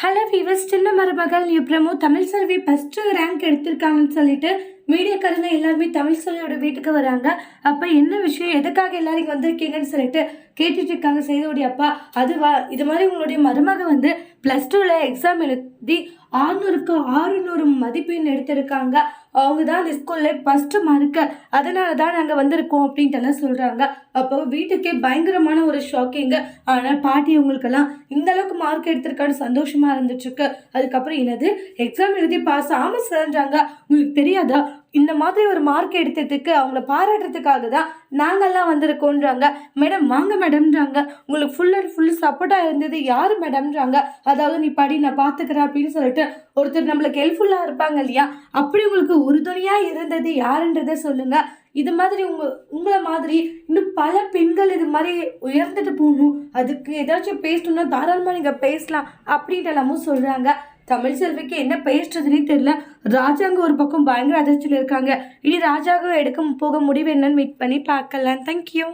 Hello fevers சின்ன மருமகள். எப்பறமோ தமிழ் செல்வி ஃபஸ்ட்டு ரேங்க் எடுத்திருக்காங்கன்னு சொல்லிட்டு மீடியாக்காரங்க எல்லாருமே தமிழ் செல்வியோட வீட்டுக்கு வராங்க. அப்போ என்ன விஷயம்? எதுக்காக எல்லாரும் இங்கே வந்திருக்கீங்கன்னு சொல்லிட்டு கேட்டுட்டு இருக்காங்க செய்தோடைய அப்பா. அதுவா இது மாதிரி உங்களுடைய மருமக வந்து ப்ளஸ் டூவில் எக்ஸாம் எழுதி ஆறுநூறுக்கு ஆறுநூறு மதிப்பெண் எடுத்திருக்காங்க. அவங்க தான் அந்த ஸ்கூலில் ஃபஸ்ட்டு மார்க்கு அதனால தான் நாங்கள் வந்திருக்கோம் அப்படின்ட்டு எல்லாம் சொல்கிறாங்க அப்போ வீட்டுக்கே பயங்கரமான ஒரு ஷாக்கிங்கு ஆனால் பாட்டி உங்களுக்கெல்லாம் இந்த அளவுக்கு மார்க் எடுத்திருக்கான்னு சந்தோஷமாக இருந்துட்டுருக்கு. அதுக்கப்புறம் என்னது? எக்ஸாம் எழுதி பாஸ் ஆமாம் சார்ன்றாங்க. உங்களுக்கு தெரியாதா? இந்த மாதிரி ஒரு மார்க் எடுத்ததுக்கு அவங்கள பாராட்டுறதுக்காக தான் நாங்கள்லாம் வந்திருக்கோன்றாங்க. மேடம் வாங்க மேடம்ன்றாங்க. உங்களுக்கு ஃபுல் அண்ட் ஃபுல் சப்போர்ட்டாக இருந்தது யார் மேடம்ன்றாங்க. அதாவது நீ படி நான் பார்த்துக்கிறேன் அப்படின்னு சொல்லிட்டு ஒருத்தர் நம்மளுக்கு ஹெல்ப்ஃபுல்லாக இருப்பாங்க இல்லையா? அப்படி உங்களுக்கு உறுதுணையாக இருந்தது யாருன்றதை சொல்லுங்கள் இது மாதிரி உங்க உங்களை மாதிரி இன்னும் பல பெண்கள் இது மாதிரி உயர்ந்துட்டு போகணும். அதுக்கு ஏதாச்சும் பேசணும்னா தாராளமாக நீங்கள் பேசலாம் அப்படின்ட்டு எல்லாமும் சொல்கிறாங்க தமிழ் செல்விக்கு என்ன பேசுறதுனே தெரியல. ராஜாங்க ஒரு பக்கம் பயங்கர அதிர்ச்சியில் இருக்காங்க. இனி ராஜாங்க எடுக்க போக முடிவு என்னன்னு வெயிட் பண்ணி பார்க்கலாம். தேங்க்யூ